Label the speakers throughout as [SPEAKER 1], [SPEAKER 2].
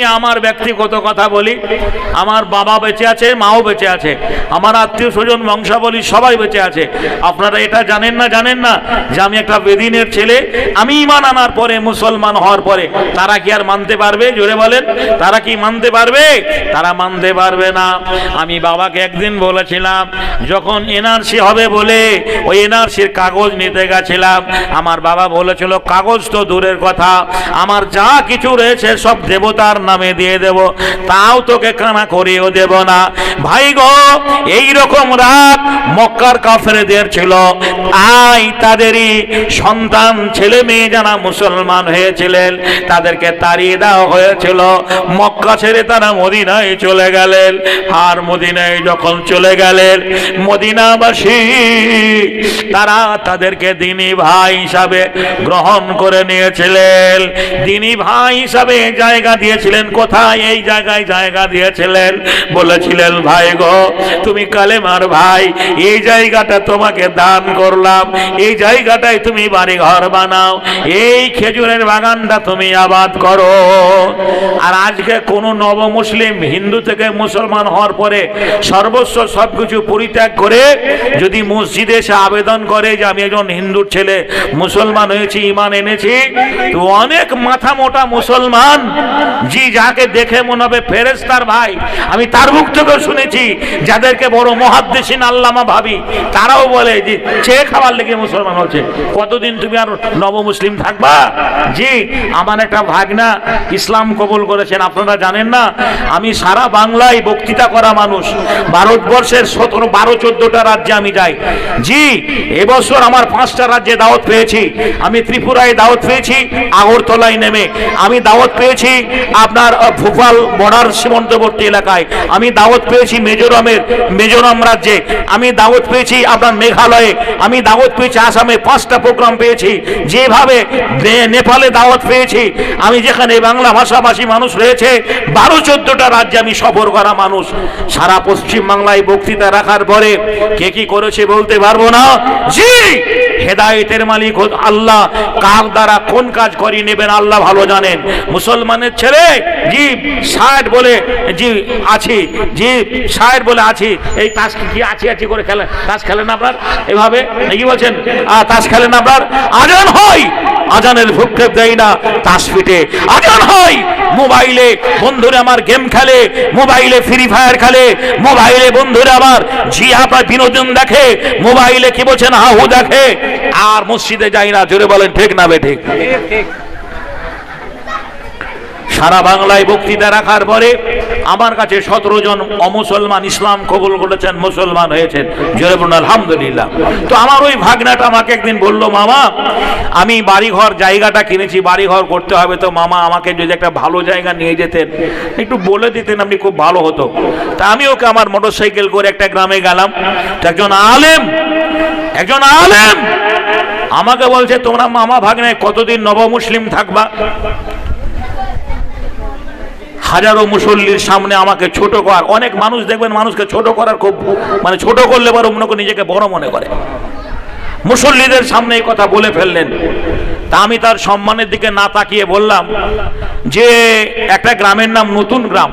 [SPEAKER 1] আমি আমার ব্যক্তিগত কথা বলি। আমার বাবা বেঁচে আছে, মাও বেঁচে আছে। আমার আত্মীয় স্বজন, বংশাবলী সবাই বেঁচে আছে। আপনারা এটা জানেন না জানেন না যে আমি একটা বেদিনের ছেলে। আমি ইমান আনার পরে, মুসলমান হওয়ার পরে, তারা কি আর মানতে পারবে? জোরে বলেন, তারা কি মানতে পারবে? তারা মানতে পারবে না। আমি বাবাকে একদিন বলেছিলাম, যখন এনআরসি হবে বলে, ওই এনআরসির কাগজ নিতে গেছিলাম। আমার বাবা বলেছিল, কাগজ তো দূরের কথা। আমার যা কিছু রয়েছে সব দেবতার নামে দিয়ে দেব। তাও তোকে কানা করিয়েও দেব না। ভাই গো এই রকম রাত মক্কার কাফেরদের ছিল। আই তাদেরই সন্তান, ছেলে মেয়ে যারা মুসলমান হয়েছিলেন, তাদেরকে তাড়িয়ে দেওয়া হয়েছিল। মক্কা ছেড়ে তারা মদিনায় চলে গেলেন। আর মদিনায় যখন চলে গেলেন, মদিনাবাসী, তারা তাদেরকে দিনী ভাই হিসাবে গ্রহণ করে নিয়েছিলেন। দিনী ভাই হিসাবে জায়গা দিয়েছিলেন। কোথায় এই জায়গায় জায়গা দিয়েছিলেন? বলেছিলেন, ভাই গো, তুমি কালেমার ভাই, এই জায়গাটা তোমাকে দান করলাম, এই জায়গাটায় তুমি বাড়ি ঘর বানাও, এই খেজুরের বাগানটা তুমি আবাদ করো। আর আজকে কোন নব মুসলিম হিন্দু থেকে মুসলমান হওয়ার পরে সর্বস্ব সবকিছু পরিত্যাগ করে যদি মসজিদে এসে আবেদন করে যে আমি একজন হিন্দুর ছেলে, মুসলমান হয়েছি ইমান এনেছি, তো অনেক মাথা মোটা মুসলমান জি যাকে দেখে মনে হবে ফেরেস্তার ভাই। আমি তার মুখ থেকেও শুনেছি, যাদেরকে বড় মহাদ্দেশিন আল্লামা ভাবি, তারাও বলে যে চেয়ে খাবার লেগে মুসলমান হচ্ছে। কতদিন তুমি আর নব মুসলিম থাকবা? জি, আমার একটা ভাগনা ইসলাম কবুল করেছেন, আপনারা জানেন না? আমি সারা বাংলায় বক্তৃতা করা মানুষ। ভারতবর্ষের সতেরো, বারো, চোদ্দটা রাজ্যে আমি যাই। জি, এবছর আমার পাঁচটা রাজ্যে দাওয়াত পেয়েছি। আমি ত্রিপুরায় দাওয়াত পেয়েছি, আগরতলায় নেমে। আমি দাওয়াত পেয়েছি আপনার ভোপাল বর্ডার সীমান্তবর্তী এলাকায়। আমি দাওয়াত পেয়েছি মিজোরামের, মিজোরাম রাজ্যে। আমি দাওয়াত পেয়েছি আপনার মেঘালয়ে। আমি দাওয়াত পেয়েছি আসামে। পাঁচটা প্রোগ্রাম পেয়েছি। যেভাবে নেপালে দাওয়াত পেয়েছি, আমি যেখানে বাংলা ভাষাভাষী মানুষ রয়েছে, বারো চোদ্দটা রাজ্যে আমি সফর করা মানুষ। সারা পশ্চিম বাংলায় বক্তৃতা রাখার পরে কে কি করেছে বলতে পারব না? জি, হেদায়েতের মালিক আল্লাহ। কার দ্বারা কোন কাজ করিয়ে নেবেন আল্লাহ ভালো জানেন। মুসলমানের ছেলে জি ষাট বলে জি আছি জি ষাট বলে আছি। এই তাস কি- কি আছি আছি করে খেলে, তাস খেলেন আপনার? এভাবে নাকি বলছেন? তাস খেলেন আপনার? আজান হয়। আজানের ভূক্ষেপ দেয় না তাস পিটে আজান হয়। মোবাইলে বন্ধুরা আমার গেম খেলে, মোবাইলে ফ্রি ফায়ার খেলে, মোবাইলে বন্ধুরা আমার জি আপনার বিনোদন দেখে, মোবাইলে কি বলছেন, হাহু দেখে। আর মসজিদে যাই না, জোরে বলেন, ঠিক না বে ঠিক। সারা বাংলায় বক্তৃতা রাখার পরে আমার কাছে সতেরো জন অমুসলমান ইসলাম কবুল করেছেন, মুসলমান হয়েছেন। জোরে বলুন, আলহামদুলিল্লাহ। তো আমার ওই ভাগনাটা আমাকে একদিন বলল, মামা, আমি বাড়িঘর, জায়গাটা কিনেছি, বাড়িঘর করতে হবে তো, মামা আমাকে যদি একটা ভালো জায়গা নিয়ে যেতেন, একটু বলে দিতেন আপনি খুব ভালো হতো। তা আমি ওকে আমার মোটরসাইকেল করে একটা গ্রামে গেলাম। তো একজন আলেম একজন আলেম আমাকে বলছে, তোমরা মামা ভাগ্নে কতদিন নবমুসলিম থাকবা? হাজারো মুসল্লির সামনে আমাকে ছোট করার অনেক মানুষ দেখবেন মানুষকে ছোট করার খুব মানে ছোট করলে মনে করে নিজেকে বড় মনে করে। মুসল্লিদের সামনে এই কথা বলে ফেললেন। তা আমি তার সম্মানের দিকে না তাকিয়ে বললাম যে, একটা গ্রামের নাম নতুন গ্রাম।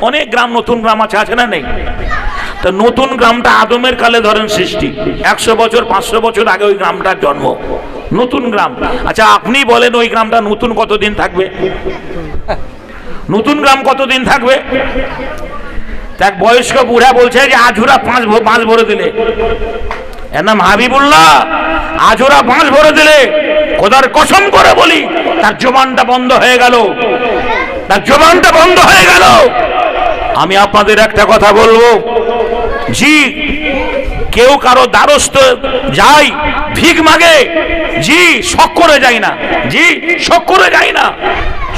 [SPEAKER 1] অনেক গ্রাম নতুন গ্রাম আছে আছে না নেই? তা নতুন গ্রামটা আদমের কালে ধরেন সৃষ্টি। একশো বছর, পাঁচশো বছর আগে ওই গ্রামটার জন্ম। নতুন গ্রাম। আচ্ছা আপনি বলেন ওই গ্রামটা নতুন কতদিন থাকবে? নতুন গ্রাম কতদিন থাকবে? এক বয়স্ক বুড়া বলছে যে আজুরা পাঁচ পাঁচ ভরে দিলে। এর নাম হাবিবুল্লাহ। আজোরা পাঁচ ভরে দিলে। খোদার কসম করে বলি, তার জবানটা বন্ধ হয়ে গেল। তার জবানটা বন্ধ হয়ে গেল। আমি আপনাদের একটা কথা বলব। জি কেউ কারও দ্বারস্থ যাই, ভিক মাগে। জি, শখ করে যায় না। জি, শখ করে যায় না।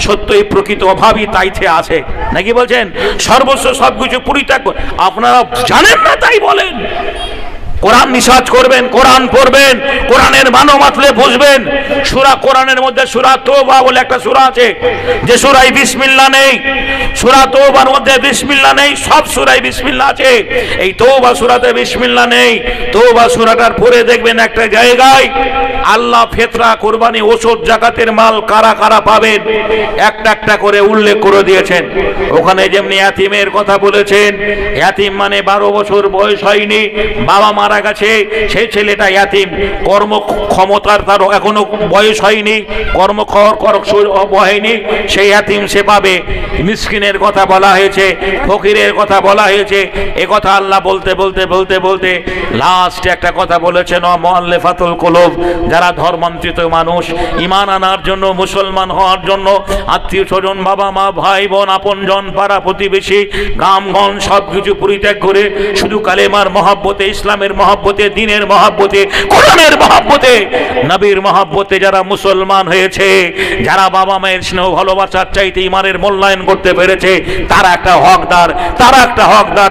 [SPEAKER 1] সত্যই প্রকৃত অভাবই তাইতে আছে। নাকি বলছেন? সর্বস্ব সবকিছু পরিত্যাগ আপনারা জানেন না তাই বলেন। কোরআন নিসাজ করবেন, কোরআন পড়বেন, কোরআনের মানো মাতলে বুঝবেন সুরা কোরআনের মধ্যে সুরা তোবা বলে একটা সুরা আছে, যে সুরাই বিসমিল্লা নেই। সুরা তোবার মধ্যে বিসমিল্লা নেই, সব সুরাই বিসমিল্লা আছে। এই তোবা সুরাতে বিসমিল্লা নেই। তো বা সুরাটার পরে দেখবেন একটা জায়গায় আল্লাহ ফেতরা, কোরবানি, ওষুধ, জাকাতের মাল কারা কারা পাবেন? একটা একটা করে উল্লেখ করে দিয়েছেন। ওখানে যেমনি ইয়াতিমের কথা বলেছেন, ইয়াতিম মানে বারো বছর বয়স হয়নি, বাবা মারা গেছে, সেই ছেলেটা ইয়াতিম, কর্ম ক্ষমতার তার এখনও বয়স হয়নি, কর্ম কর কর হয়নি, সেই ইয়াতিম সে পাবে। মিসকিনের কথা বলা হয়েছে, ফকিরের কথা বলা হয়েছে, এ কথা আল্লাহ বলতে বলতে বলতে বলতে লাস্টে একটা কথা বলেছেন মোয়াল্লেফাতুল কলব যারা ধর্মান্তরিত মানুষ ইমান আনার জন্য, মুসলমান হওয়ার জন্য, আত্মীয় স্বজন, বাবা মা, ভাই বোন আপনজন পাড়া প্রতিবেশী গ্রামগণ সব কিছু পরিত্যাগ করে শুধু কালেমার মহাব্বতে, ইসলামের মহাব্বতে, দিনের মহাব্বতে, কোরআনের মহাব্বতে, নবীর মহাব্বতে যারা মুসলমান হয়েছে, যারা বাবা মায়ের স্নেহ, ভালোবাসার চাইতে ইমানের মূল্যায়ন করতে পেরেছে, তারা একটা হকদার, তারা একটা হকদার।